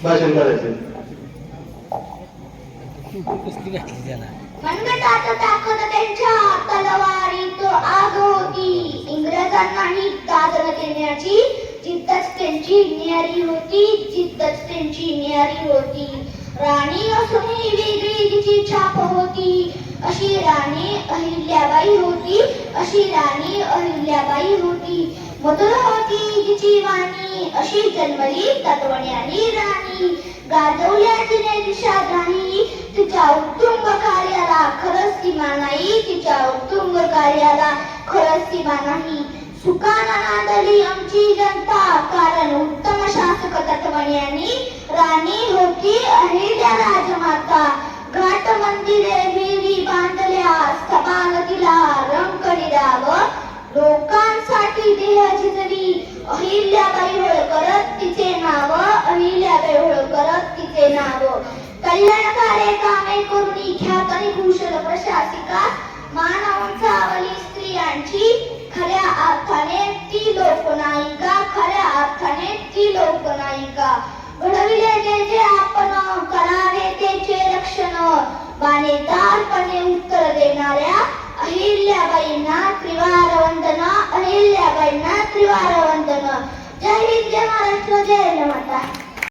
भाषण करायचे. इंग्रजांनाही दादर देण्याची जिद्दच त्यांची न्यारी होती जिद्दच त्यांची न्यारी होती राणी असूनही वेगळी तिची छाप होती अशी राणी अहिल्याबाई होती अशी राणी अहिल्याबाई होती मधुर होती तिची वाणी अशी जन्मली तत्वण्याली राणी. गाजवल्या तिने दिशा नाही तिच्या उत्तुंग कार्याला खरंच सीमा नाही. तिच्या उत्तुंग कार्याला खरंच सीमा नाही. सुखाना नांदली आमची जनता. कारण उत्तम शासक तत्वण्यानी राणी होती अहिल्या राजमाता. घाट मंदिरे विहिरी बांधल्या. सभानदीला रंग निराव लोकांसाठी देह झिजली. अहिल्याबाई होळकर तिचे नाव अहिल्याबाई करत तिचे नाव. कल्याणकारे कामे करुणी ख्यात कुशल प्रशासिका मान उंचावली स्त्रियांची खऱ्या अर्थाने ती लोकनायिका खऱ्या अर्थाने ती लोकनायिका. घडविले जे जे आपण करावे त्याचे रक्षण बाणेदारपणे उत्तर देणाऱ्या अहिल्याबाईंना त्रिवार वंदना अहिल्याबाईंना त्रिवार वंदना जय हिंद जय महाराष्ट्र जय माता